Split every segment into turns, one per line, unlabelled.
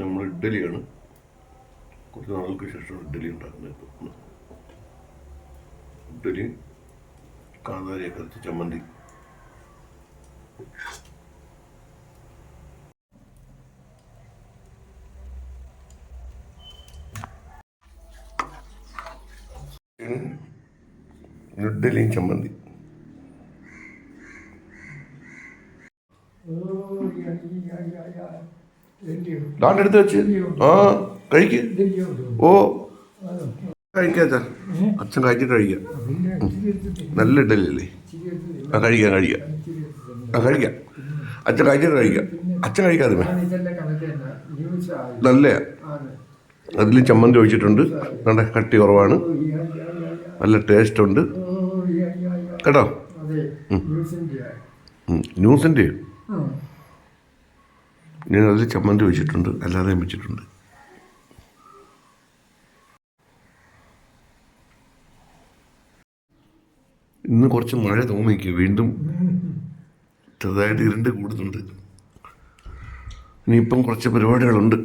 നമ്മൾ ഇഡ്ഡലിയാണ്. കുറച്ച് നാളുകൾക്ക് ശേഷം ഇഡ്ഡലി ഉണ്ടാക്കുന്നത് ഇഡ്ഡലി കാന്താരിയൊക്കെ അരച്ച് ചമ്മന്തി. ഇഡ്ഡലിയും ചമ്മന്തി. ദാണ്ട് എടുത്ത് വെച്ച്. ആ കഴിക്ക്. ഓ. കഴിക്കാച്ചാ അച്ഛൻ. കഴിച്ചിട്ട് കഴിക്കാം. നല്ല ഇഡ്ഡലി അല്ലേ ആ കഴിക്കാം കഴിക്കാം. ആ കഴിക്കാം. അച്ഛൻ കഴിച്ചിട്ട് കഴിക്കാം. അച്ഛൻ കഴിക്കാതെ
നല്ല
അതിൽ ചമ്മന്തി ഒഴിച്ചിട്ടുണ്ട്. നല്ല കട്ടി കുറവാണ്. നല്ല ടേസ്റ്റ് ഉണ്ട്. കേട്ടോ?
ന്യൂസിന്റെ.
ഞാൻ അതിൽ ചമ്മന്തി വെച്ചിട്ടുണ്ട് അല്ലാതെയും വെച്ചിട്ടുണ്ട്. ഇന്ന് കുറച്ച് മഴ തോന്നിക്ക് വീണ്ടും ചെറുതായിട്ട് ഇരുണ്ട് കൂടുന്നുണ്ട്. ഇനിയിപ്പം കുറച്ച് പരിപാടികളുണ്ട്.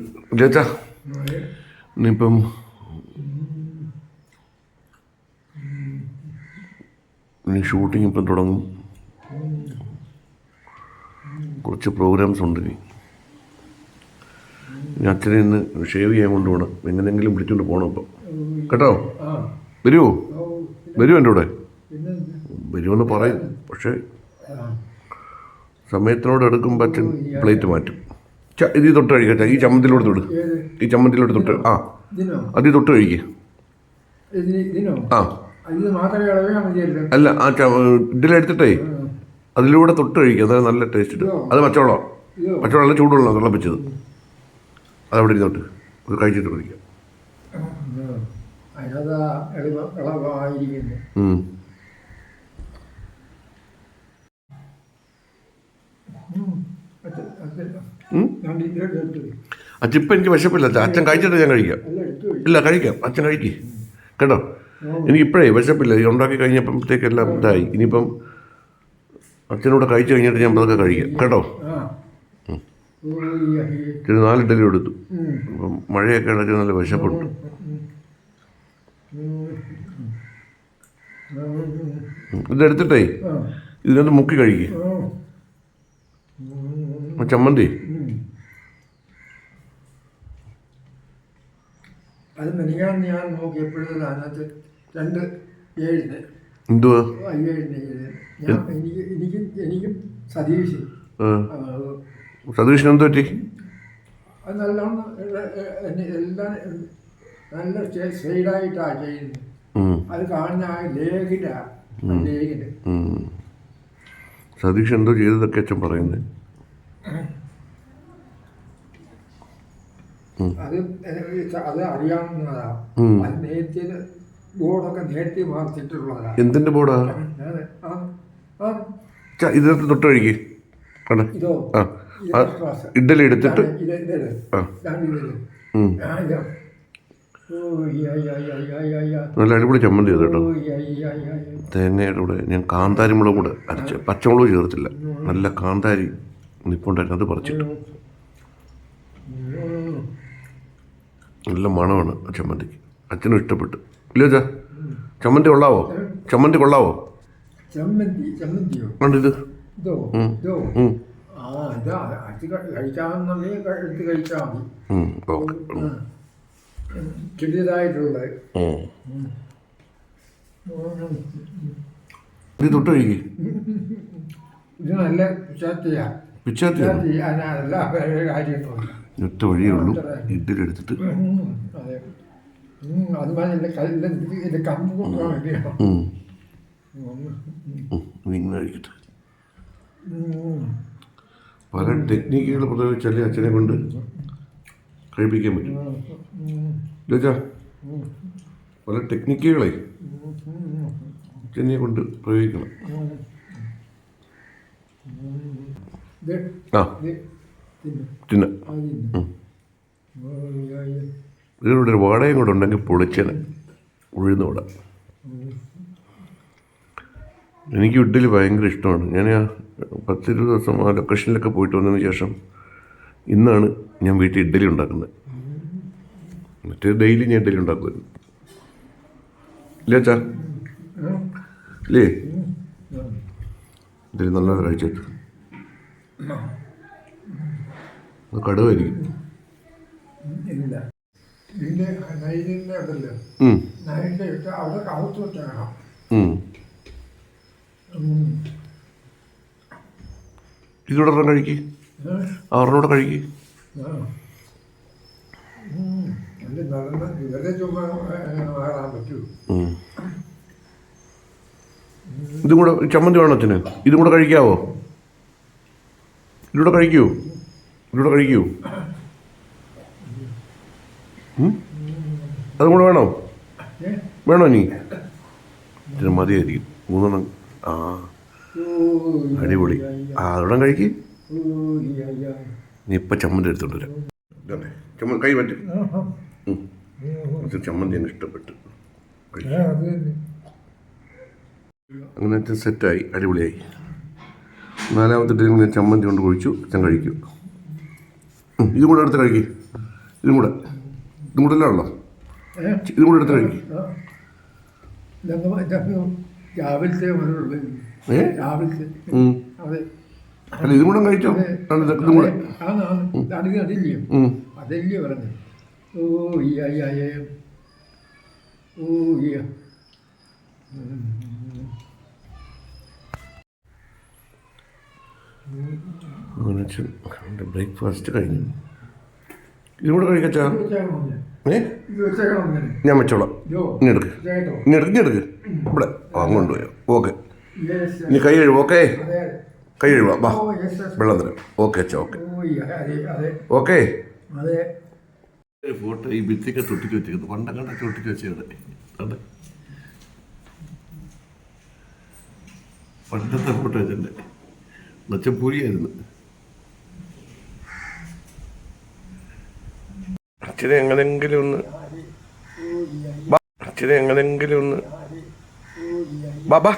ചേച്ചാ. ഇനിയിപ്പം ഇനി ഷൂട്ടിംഗ് ഇപ്പം തുടങ്ങും. കുറച്ച് പ്രോഗ്രാംസ് ഉണ്ട് ഇനി. അച്ഛനെ ഇന്ന് ഷേവ് ചെയ്യാൻ കൊണ്ടുപോകണം എങ്ങനെയെങ്കിലും വിളിച്ചുകൊണ്ട് പോകണം ഇപ്പം. കേട്ടോ? വരുമോ വരുമോ എന്റെ കൂടെ. വരുമെന്ന് പറയും. പക്ഷേ. സമയത്തിനോട് എടുക്കുമ്പോൾ അച്ഛൻ പ്ലേറ്റ് മാറ്റും. ഇത് തൊട്ട് കഴിക്കട്ടെ ഈ ചമ്മന്തിലോട് തൊട്ട് ഈ ചമ്മന്തിലോട് തൊട്ട്. ആ. അതിൽ തൊട്ട് കഴിക്കുക ആ. അല്ല ആ ഇതിലെടുത്തിട്ടേ അതിലൂടെ തൊട്ട് കഴിക്കുക അതായത് നല്ല ടേസ്റ്റ് അത് പച്ചവെള്ളം
ഇതോ?
പച്ചവെള്ളം ചൂടുവെള്ളം തിളപ്പിച്ചത്. അതവിടെ ഇരുന്നോട്ട്. കഴിച്ചിട്ട് കഴിക്കാം അച്ഛപ്പം എനിക്ക് വിശപ്പില്ല. അച്ഛൻ അച്ഛൻ കഴിച്ചിട്ട് ഞാൻ കഴിക്കാം. ഇല്ല കഴിക്കാം. അച്ഛൻ കഴിക്കേ. കേട്ടോ? എനിക്കിപ്പോഴേ വിശപ്പില്ല. ഈ ഉണ്ടാക്കി കഴിഞ്ഞപ്പോഴത്തേക്കെല്ലാം ഇതായി. ഇനിയിപ്പം അച്ഛനൂടെ കഴിച്ചു കഴിഞ്ഞിട്ട് ഞാൻ അതൊക്കെ കഴിക്കാം. കേട്ടോ? നാല് ഇഡലി എടുത്തു.
ഉം.
അപ്പം മഴയൊക്കെ ഇടയ്ക്ക് നല്ല വിശപ്പുണ്ട്.
ഉം.
ഇതെടുത്തിട്ടേ. ഇതിനകത്ത് മുക്കി കഴിക്കുക ചമ്മന്തി.
അത് മെനിക്കാൻ ഞാൻ നോക്കിയപ്പോഴും അതിനകത്ത് രണ്ട് ഏഴിന്
എന്തുവാ?
അയ്യേഴിന് ഏഴ് ഞാൻ എനിക്ക് എനിക്കും എനിക്കും സതീഷ്.
സതീഷിന് എന്ത് പറ്റി?
നല്ലോണം എല്ലാം നല്ല സൈഡായിട്ടാണ് ചെയ്യുന്നത്.
ഉം,
അത് കാണുന്ന ആ ലേഖിന്റെ ലേഖിന്റെ
ഉം. സതീഷ് എന്തോ ചെയ്തതൊക്കെ അച്ഛൻ പറയുന്നത്
അത് എനിക്ക് അത് അറിയാവുന്നതാ.
ഉം.
അത് നേരത്തെ ബോർഡൊക്കെ നേരത്തെ വാർത്തിട്ടുള്ളതാ
എന്തിന്റെ ബോർഡാ? ഇതിനകത്ത് തൊട്ട് കഴിക്കേ കണ്ടേ?
ഇതോ?
ആ. ഇഡ്ഡലി എടുത്തിട്ട്. ആ. നല്ല അടിപൊളി ചമ്മന്തി ചെയ്തു കേട്ടോ. തേങ്ങയുടെ കൂടെ ഞാൻ കാന്താരി മുളകും കൂടെ അരച്ച്. പച്ചമുളക് ചേർത്തില്ല. നല്ല കാന്താരി നിപ്പുണ്ടായിരുന്നു. അത് പറിച്ചിട്ടു. നല്ല മണമാണ് ചമ്മന്തിക്ക്. അച്ഛനും ഇഷ്ടപ്പെട്ടു. ഇല്ല ചാ ചമ്മന്തി കൊള്ളാവോ? ചമ്മന്തി കൊള്ളാവോ?
ചമ്മന്തി ചമ്മന്തിയോ?
കണ്ടിത്.
ആ ഇതാ അത് കഴിക്കാമെന്നുണ്ടെങ്കിൽ എടുത്ത് കഴിച്ചാൽ മതി. ചെറിയതായിട്ടുള്ളത്. നല്ല വേറെ കാര്യമൊന്നുമില്ല
ഒറ്റ ഇഡ്ഡലി പല ടെക്നിക്കുകൾ പ്രയോഗിച്ചാലേ അച്ഛനെ കൊണ്ട് കഴിപ്പിക്കാൻ പറ്റും.
ചോദിച്ചാ
പല ടെക്നിക്കുകളെ അച്ഛനെ കൊണ്ട് പ്രയോഗിക്കണം. ആ.
തിന്ന.
ഇതിനോട് ഒരു വാടകയും കൂടെ ഉണ്ടെങ്കിൽ പൊളിച്ചനെ. ഉഴുന്ന വട. എനിക്ക് ഇഡ്ഡലി ഭയങ്കര ഇഷ്ടമാണ്. ഞാൻ പത്തിരുപത് ദിവസം ആ ലൊക്കേഷനിലൊക്കെ പോയിട്ട് വന്നതിന് ശേഷം ഇന്നാണ് ഞാൻ വീട്ടിൽ ഇഡ്ഡലി ഉണ്ടാക്കുന്നത്. മറ്റേ ഡെയിലി ഞാൻ ഇഡ്ഡലി ഉണ്ടാക്കുമായിരുന്നു ഇല്ലേ അച്ഛാ? ഇല്ലേ? ഇഡ്ഡലി നല്ല കഴിച്ചിട്ട് കടുവായിരിക്കും.
ഉണ്ടല്ലോ അവിടെ കവുത്ത് വെച്ചേക്കണം
ഉം. കഴിക്കേ. ഒരെണ്ണം കഴിക്ക്. ഇതും കൂടെ ചമ്മന്തി വേണോ അച്ഛന്? ഇതും കൂടെ കഴിക്കാവോ? ഇതിലൂടെ കഴിക്കൂ. ഇതിലൂടെ കഴിക്കൂ? അതും കൂടെ വേണോ? വേണോ നീ മതിയായിരിക്കും. മൂന്നെണ്ണം. ആ. അടിപൊളി. ആ അതോടം കഴിക്ക്. നീ ഇപ്പം ചമ്മന്തി എടുത്തോണ്ട് വരാം. ചമ്മ ചമ്മന്തി കൈ പറ്റും ചമ്മന്തി അങ്ങ് ഇഷ്ടപ്പെട്ടു.
അങ്ങനെ.
അങ്ങനത്തെ സെറ്റായി. അടിപൊളിയായി. നാലാമത്തെ ടൈം ഞാൻ ചമ്മന്തി കൊണ്ട് കുഴിച്ചു. അച്ഛൻ കഴിക്കും. ഇതും കൂടെ എടുത്ത് കഴിക്കും. ഇതും കൂടെ. ഇതും കൂടെ അല്ലേ ഉള്ളോ ഇതും കൂടെ എടുത്ത് കഴിക്കും.
രാവിലത്തെ മുതലുള്ളൂ
ഏ?
രാവിലത്തെ.
ഉം.
അതെ.
അല്ല ഇതും കൂടെ കഴിച്ചോ? ഇത് കൂടെ.
അതില്ലയോ ഓ ഈ അയ്യ അയ്യ ഓ ഈ
അങ്ങനെ അച്ഛൻ ബ്രേക്ക്ഫാസ്റ്റ് കഴിഞ്ഞു. ഇതും കൂടെ കഴിക്കച്ചാ? ഏ?
വെച്ചേക്കണം
ഞാൻ വെച്ചോളാം. ഇനി എടുക്ക്. ഇനി എടുക്ക് ഇനി എടുക്ക്. ഇവിടെ. ആ അങ്ങോട്ട് പോയോ. ഓക്കെ. ഇനി കൈ കഴുകും ഓക്കെ? കൈ കഴിവാ വാ. വെള്ളം തരാം. ഓക്കെ അച്ഛാ ഓക്കെ. ഓക്കെ. ഒരു ഫോട്ടോ ഈ ഭിത്തിക്കെ തൊട്ടിക്ക് വെച്ചിരിക്കുന്നു. പണ്ടൊക്കെ തൊട്ടിക്ക് വെച്ചിവിടെ അതെ പണ്ടത്തെ ഫോട്ടോ വെച്ചിട്ടുണ്ട് നച്ചപ്പൂരിയായിരുന്നു അച്ഛനെ എങ്ങനെങ്കിലും ഒന്ന് അച്ഛനെ എങ്ങനെങ്കിലും ഒന്ന് ബാബാ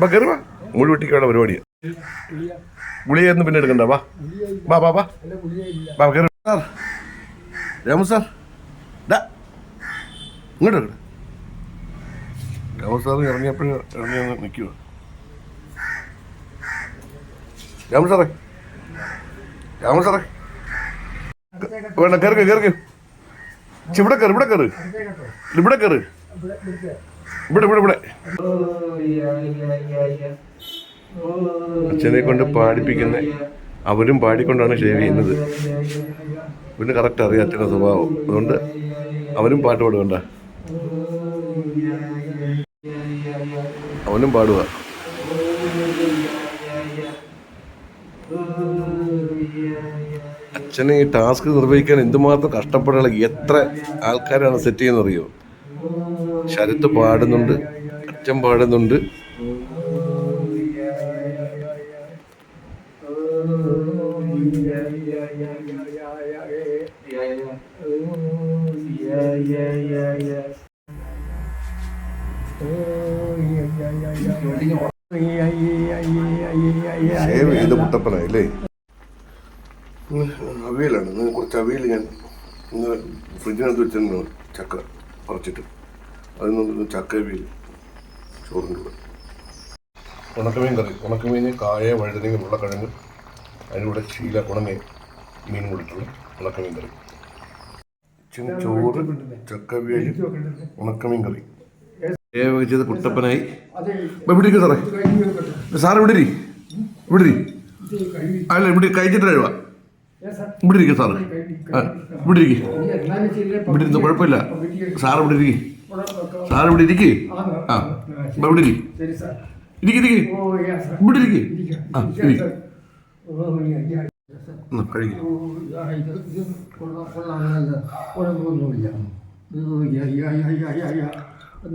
ബാ. കയറി വാ. മുഴി പരിപാടി ഗുളിയൊന്നും പിന്നെ എടുക്കണ്ട വാ ബാ ബാ ബാ. ബാ കയറി സാർ രാമു സാർ. ഡാ ഇങ്ങോട്ട് വരട്ടെ. രാമു സാർ ഇറങ്ങിയപ്പോഴും ഇറങ്ങി നിൽക്കുക രാമു സാറേ. രാമു സാറേ. വേണ്ട കയറി കയറി ഇവിടെ കയറി ഇവിടെ കയറി ഇവിടെ കയറി
ഇവിടെ ഇവിടെ
ഇവിടെ. അച്ഛനെ കൊണ്ട് പാടിപ്പിക്കുന്ന അവരും പാടിക്കൊണ്ടാണ് ഷേവ് ചെയ്യുന്നത്. പിന്നെ കറക്റ്റ് അറിയാം അച്ഛന്റെ സ്വഭാവം. അതുകൊണ്ട് അവരും പാട്ട് പാടുകണ്ട അവനും പാടുക. അച്ഛന് ഈ ടാസ്ക് നിർവഹിക്കാൻ എന്തുമാത്രം കഷ്ടപ്പെടാനുള്ള എത്ര ആൾക്കാരാണ് സെറ്റ് ചെയ്യുന്നറിയോ? ശരത്ത് പാടുന്നുണ്ട് അച്ഛൻ പാടുന്നുണ്ട്. ഷേവ് ചെയ്ത അവിയലാണ്. ഇന്ന് കുറച്ച് അവിയൽ ഞാൻ ഇന്ന് ഫ്രിഡ്ജിനകത്ത് വെച്ചിട്ടുണ്ട് ചക്ക പറിച്ചിട്ട്. അതിൽ നിന്ന് ചക്ക അവിയൽ ചോറിന്റെ കൂടെ. ഉണക്കമീൻ കറി. ഉണക്കമീൻ കായ വഴുതനങ്ങ ഉരുളക്കിഴങ്ങ് അതിന്റെ കൂടെ ശീല ഉണങ്ങി മീൻ കൂടിയിട്ടുള്ള ഉണക്കമീൻ കറി. ചോറ് ചക്ക അവിയൽ ഉണക്കമീൻ കറി. ചെയ്ത് കുട്ടപ്പനായി ഇവിടെ ഇരിക്കും സാറേ. സാർ ഇവിടെ ഇരി. ഇവിടെ ഇരി. അല്ല ഇവിടെ കഴിച്ചിട്ട് കഴിവാ. ഇവിടെ ഇരിക്കും സാറ്. ഇവിടെ ഇരിക്കും ഇവിടെ ഇരുന്ന് കുഴപ്പമില്ല. സാർ ഇവിടെ ഇരിക്കും സാർ ഇവിടെ ഇരിക്കേ
ആ,
ഇവിടെ ഇരിക്കും ഇരിക്കും. ഇരിക്കും ഇവിടെ ഇരിക്കും. ആ
ഇരിക്കാം.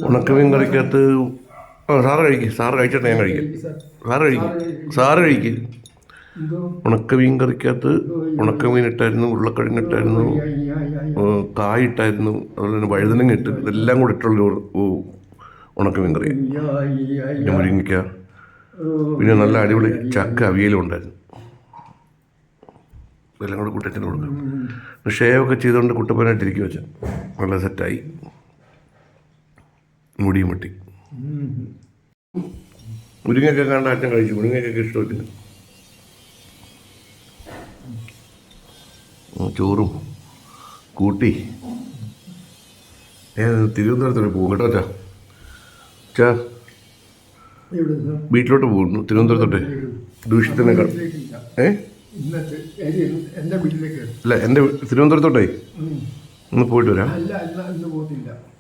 ഉണക്കമീൻ കറിക്കകത്ത് സാറ് കഴിക്കും. സാറ് കഴിച്ചിട്ട് ഞാൻ കഴിക്കും. സാറ് കഴിക്കും. സാറ് കഴിക്കും. ഉണക്കമീൻ കറിക്കകത്ത് ഉണക്കമീൻ ഇട്ടായിരുന്നു ഉരുളക്കിഴങ്ങ് ഇട്ടായിരുന്നു. കായ് ഇട്ടായിരുന്നു അതുപോലെ തന്നെ വഴുതനങ്ങ ഇട്ട് ഇതെല്ലാം കൂടെ ഇട്ടുള്ള ഉണക്കമീൻ കറി പിന്നെ മുരിങ്ങിക്ക പിന്നെ നല്ല അടിപൊളി ചക്ക അവിയലും ഉണ്ടായിരുന്നു. ഇതെല്ലാം കൂടെ കുട്ടച്ചന് കൊടുക്കാം ഷേവ് ഒക്കെ ചെയ്തുകൊണ്ട് കുട്ടപ്പനായിട്ടിരിക്കും വെച്ചാൽ നല്ല സെറ്റായി. മുടിയും വെട്ടി. മുരിങ്ങയൊക്കെ കണ്ട അച്ഛൻ കഴിച്ചു. മുരിങ്ങയൊക്കെ ഇഷ്ടമില്ല ചോറും കൂട്ടി. ഞാൻ തിരുവനന്തപുരത്തോട്ട് പോകും കേട്ടോ അച്ഛാ അച്ഛാ
ഇവിടെ നിന്ന്
വീട്ടിലോട്ട് പോകുന്നു തിരുവനന്തപുരത്തോട്ട്. ദൂഷ്യത്തിനെ ഏ? അല്ല എന്റെ തിരുവനന്തപുരത്തോട്ടേ. ഒന്ന് പോയിട്ട് വരാം.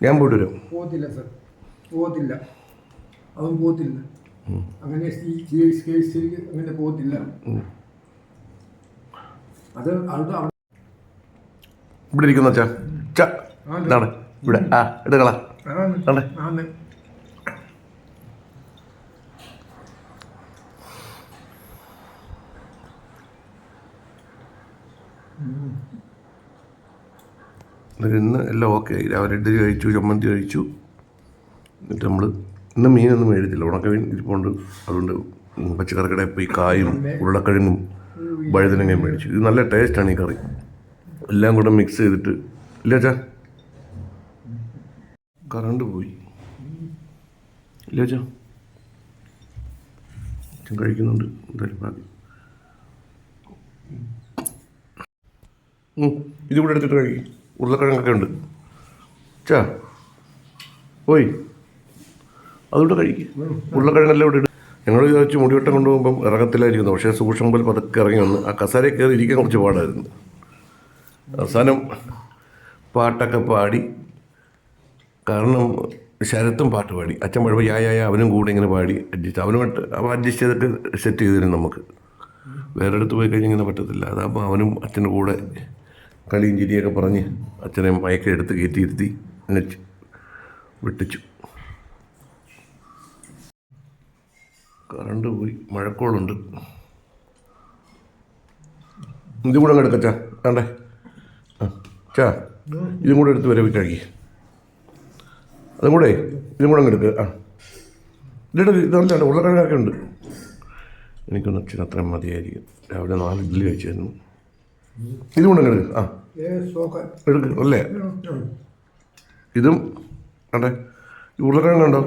ഞാൻ പോയിട്ട് വരാം.
പോകത്തില്ല സർ പോകത്തില്ല. അവൻ പോകത്തില്ല അങ്ങനെ അങ്ങനെ പോകത്തില്ല. അത് അത്
ഇവിടെ ഇരിക്കുന്ന അച്ഛാ. ച ഇതാണ്. ഇവിടെ. ആ എടുക്കളാ. ആണ്ടെ. ഇന്ന് എല്ലാം ഓക്കെ ആയി. രാവിലെ ഇഡ്ഡലി കഴിച്ചു ചമ്മന്തി കഴിച്ചു. എന്നിട്ട് നമ്മൾ ഇന്ന് മീനൊന്നും മേടിച്ചില്ല. ഉണക്കമീൻ ഇരിപ്പുണ്ട്. അതുകൊണ്ട് പച്ചക്കറിക്കടയിൽ പോയി കായും ഉരുളക്കിഴങ്ങും വഴുതനങ്ങയും മേടിച്ചു. ഇത് നല്ല ടേസ്റ്റാണ് ഈ കറി. എല്ലാം കൂടെ മിക്സ് ചെയ്തിട്ട്. ഇല്ല ചാ കറണ്ട് പോയി. ഇല്ല ചാ കഴിക്കുന്നുണ്ട്. എന്തായാലും ഇത് കൂടെ എടുത്തിട്ട് കഴിക്കും. ഉരുളക്കിഴങ്ങൊക്കെ ഉണ്ട്. ചാ പോയി. അതുകൂടെ കഴിക്കും. ഉരുളക്കിഴങ്ങെല്ലാം ഇവിടെ ഞങ്ങൾ വിചാരിച്ച് മുടിവെട്ടം കൊണ്ടുപോകുമ്പം ഇറങ്ങത്തില്ലായിരിക്കുന്നു. പക്ഷേ സൂക്ഷ്മമ്പോൾ പതുക്കെ ഇറങ്ങി വന്ന് ആ കസാരയിൽ കയറി ഇരിക്കാൻ കുറച്ച് പാടായിരുന്നു. അവസാനം പാട്ടൊക്കെ പാടി കാരണം ശരത്തും പാട്ട് പാടി. അച്ഛൻ പാടുമ്പോൾ യാ യാ യാ അവനും കൂടെ ഇങ്ങനെ പാടി അഡ്ജസ്റ്റ് അവനുമായിട്ട് അവൻ അഡ്ജസ്റ്റ് ചെയ്തൊക്കെ സെറ്റ് ചെയ്തിരുന്നു നമുക്ക്. വേറെ അടുത്ത് പോയി കഴിഞ്ഞാൽ ഇങ്ങനെ പറ്റത്തില്ല. അതാകുമ്പോൾ അവനും അച്ഛന്റെ കൂടെ കളിയും ചിരിയൊക്കെ പറഞ്ഞ് അച്ഛനെ മയക്കെടുത്ത് കയറ്റിയിരുത്തി ച് വിട്ടിച്ചു. കറണ്ട് പോയി. മഴക്കോളുണ്ട്. ഇത് കൂടെ വേണ്ടേ ആ ചാ ഇതും കൂടെ എടുത്ത് വരവ് കഴുകി. അതും കൂടെ ഇതും കൂടെ അങ്ങ് എടുക്കുക ആ. ഇല്ല ഇതല്ല ഉള്ളക്കിഴങ്ങൊക്കെ ഉണ്ട്. എനിക്കൊന്ന് അച്ഛൻ അത്രയും മതിയായിരിക്കും. രാവിലെ നാല് ഇഡ്ഡലി കഴിച്ചായിരുന്നു ഇതും കൂടെ അങ്ങ് ആ. എടുക്കുക അല്ലേ? ഇതും അണ്ടേ ഈ ഉരുളക്കിഴങ്ങുണ്ടോ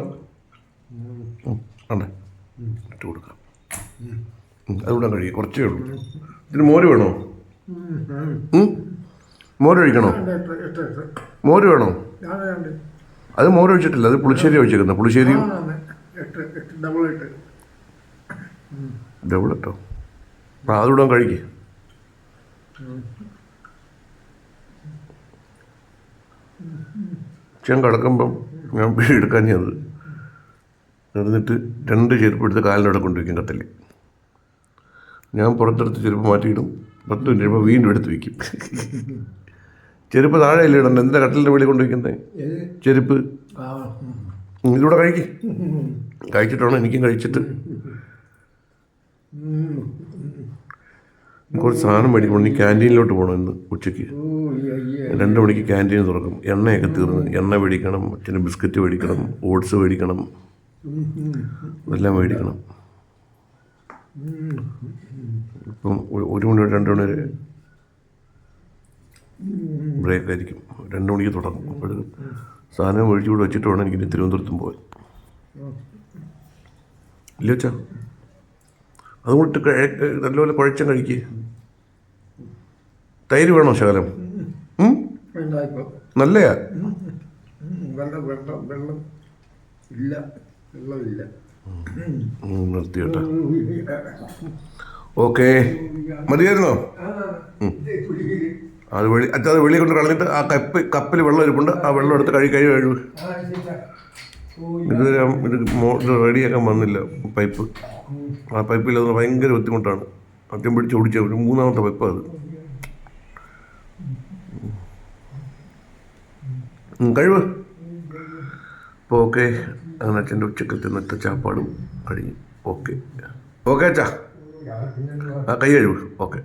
അണ്ടേ ഇട്ട് കൊടുക്കാം. അതുകൂടെ കഴിയും കുറച്ചേ ഉള്ളൂ. ഇതിന് മോര് വേണോ? ഉം? മോര് വേണോ? അത് മോര് ഒഴിച്ചിട്ടില്ല അത് പുളിശ്ശേരി ഒഴിച്ചേക്കുന്നത് പുളിശ്ശേരിയും
ഡബിൾ
ഇട്ടോ? ആ അതുകൂടെ കഴിക്ക്. ഞാൻ കിടക്കുമ്പം ഞാൻ വീട് എടുക്കാഞ്ഞത് എന്നിട്ട് രണ്ട് ചെരുപ്പ് എടുത്ത് കാലിനോടെ കൊണ്ടുവയ്ക്കും കട്ടിൽ ഞാൻ പുറത്തെടുത്ത് ചെരുപ്പ് മാറ്റിയിടും. പത്ത് മിനിറ്റ് കഴിയുമ്പോൾ വീണ്ടും എടുത്ത് വയ്ക്കും. ചെരുപ്പ് താഴെ ഇല്ല ഇടണ്ട. എന്തിനാ കട്ടിലിന്റെ വെളി കൊണ്ടുവയ്ക്കുന്നത് ചെരുപ്പ്. ഇതിലൂടെ കഴിക്ക്. കഴിച്ചിട്ടാണോ? എനിക്കും കഴിച്ചിട്ട്. കുറച്ച് സാധനം മേടിക്കണം നീ ക്യാന്റീനിലോട്ട് പോകണം ഇന്ന് ഉച്ചയ്ക്ക്. രണ്ട് മണിക്ക് ക്യാന്റീൻ തുറക്കും. എണ്ണയൊക്കെ തീർന്ന്. എണ്ണ മേടിക്കണം അച്ഛന് ബിസ്ക്കറ്റ് മേടിക്കണം ഓട്സ് മേടിക്കണം. എല്ലാം മേടിക്കണം. ഇപ്പം ഒരു മണി രണ്ട് മണി വരെ ബ്രേക്ക് ആയിരിക്കും രണ്ട് മണിക്ക് തുടങ്ങും. അപ്പോഴും സാധനം ഒഴിച്ചു കൂടെ വെച്ചിട്ട് വേണം എനിക്ക് തിരുവനന്തപുരത്തും പോകാൻ. ഇല്ല വെച്ചാ അതുകൊണ്ട് നല്ലപോലെ കുഴച്ചം കഴിക്കുക തൈര് വേണോ ശകലം? നല്ലയാ?
വെള്ളം വെള്ളം വെള്ളം ഇല്ല. വെള്ളമില്ല
ഉം, നിർത്തി കേട്ടോ. ഓക്കെ. മതിയായിരുന്നോ? അത് വെളി അത് വെളിയിൽ കൊണ്ട് കളഞ്ഞിട്ട് ആ കപ്പ് കപ്പിൽ വെള്ളം ഇരിപ്പുണ്ട് ആ വെള്ളം എടുത്ത് കഴുകി കഴുകി കഴുകും. ഇത് ഞാൻ- ഇത് മോട്ടർ റെഡിയാക്കാൻ വന്നില്ല പൈപ്പ് ആ പൈപ്പിൽ അത് ഭയങ്കര ബുദ്ധിമുട്ടാണ്. അത്യം പിടിച്ച് ഓടിച്ച ഒരു മൂന്നാമത്തെ പൈപ്പ് അത്. കഴിവ്. അപ്പോൾ ഓക്കെ അങ്ങനെ അച്ഛന്റെ ഉച്ചക്കത്തെ ഇന്നത്തെ ചാപ്പാടും കഴിഞ്ഞു. ഓക്കെ ഓക്കെ അച്ഛാ. ആ കൈ കഴിവ് ഓക്കെ